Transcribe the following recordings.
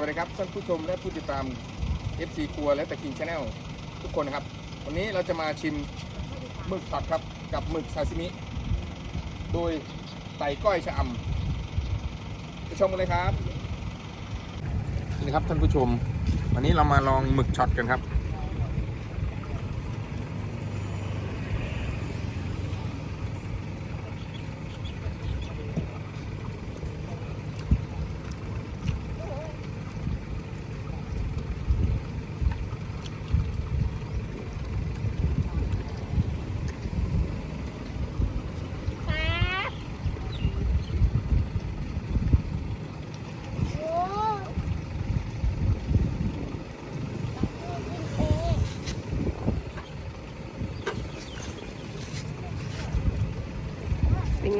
วัสดีครับท่านผู้ชมและผู้ติดตาม FC ครัวและตะคิงชาแนลทุกคนนะครับ วันนี้เราจะมาชิมหมึกช็อตครับกับหมึกซาซิมิ โดยไต่ก้อยชะอำไปชมกันเลยครับนี่ครับท่านผู้ชม วันนี้เรามาลองหมึกช็อตกันครับ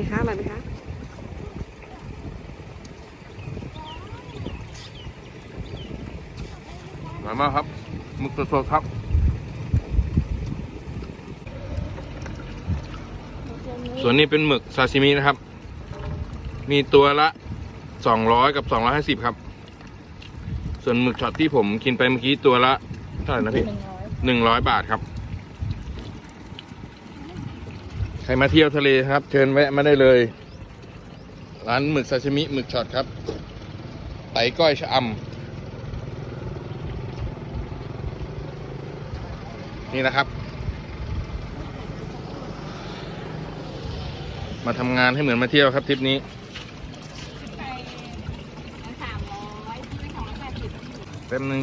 งคะอร่อยไหมคะอร่อยมากครับหมึกสดๆครับส่วนนี้เป็นหมึกซาชิมินะครับ มีตัวละ200กับ250ครับ ส่วนหมึกช็อตที่ผมกินไปเมื่อกี้ตัวละเท่าไหร่นะพี่หนึ่งร้อย100บาทครับ ใค รมาเที่ยวทะเลครับ เชิญแวะมาได้เลย ร้านหมึกซาชิมิหมึกช็อตครับไต่ก้อยชะอำนี่นะครับ มาทำงานให้เหมือนมาเที่ยวครับทริปนี้ไปสามร้อยที่ไม่สองร้อยแปดสิบแป๊บนึง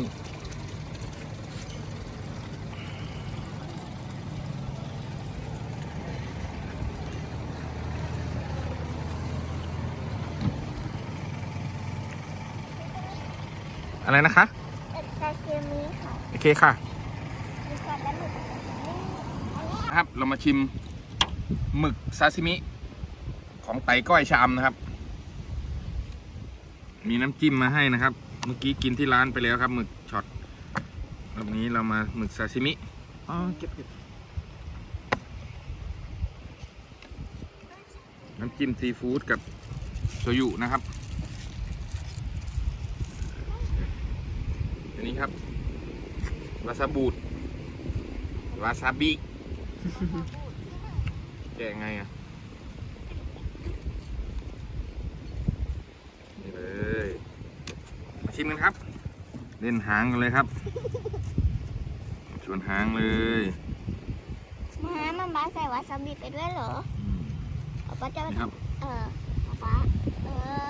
อะไรนะคะเป็นซาซิมิค่ะโอเคค่ะมีก่อนแล้วหมึกซาซิมิอันนี้นะครับ เรามาชิมหมึกซาซิมิ ของไต่ก้อยชามนะครับ มีน้ำจิ้มมาให้นะครับ เมื่อกี้กินที่ร้านไปแล้วครับหมึกช็อตรอบนี้เรามาหมึกซาซิมิอ๋อเก็บเก็บน้ำจิ้มซีฟู้ดกับโชยุนะครับ อันนี้ครับ วาซาบูดวาซาบิแกะไงอะ นี่เลย มาชิมกันครับ เล่นหางกันเลยครับ ชวนหางเลยมามันบ้าใส่วาซาบิไปด้วยเหรอ อืม ป๊าป๊าจะ นี่ครับ เออป๊าป๊าเออ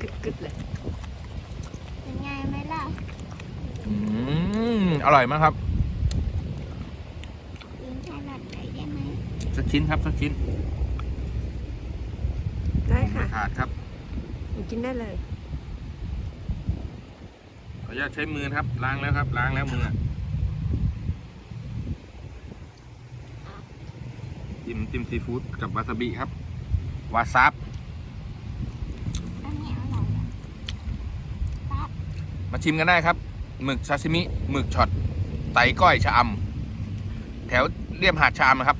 กึดกึดๆเลย เป็นไงไหมล่ะ อืม อร่อยมากครับกินแค่นั้นไหนได้ไหมสักชิ้นครับสักชิ้นได้ค่ะไม่ขาดครับกินได้เลย ขออนุญาตใช้มือนะครับ ล้างแล้วครับ ล้างแล้วมืออะจิ้มจิ้มซีฟู้ดกับวาซาบิครับ วาซาบอันนี้อร่อยอะป๊ามาชิมกันได้ครับ หมึกซาซิมิหมึกช็อตไตก้อยชะอำแถวเรียบหาดชามนะครับ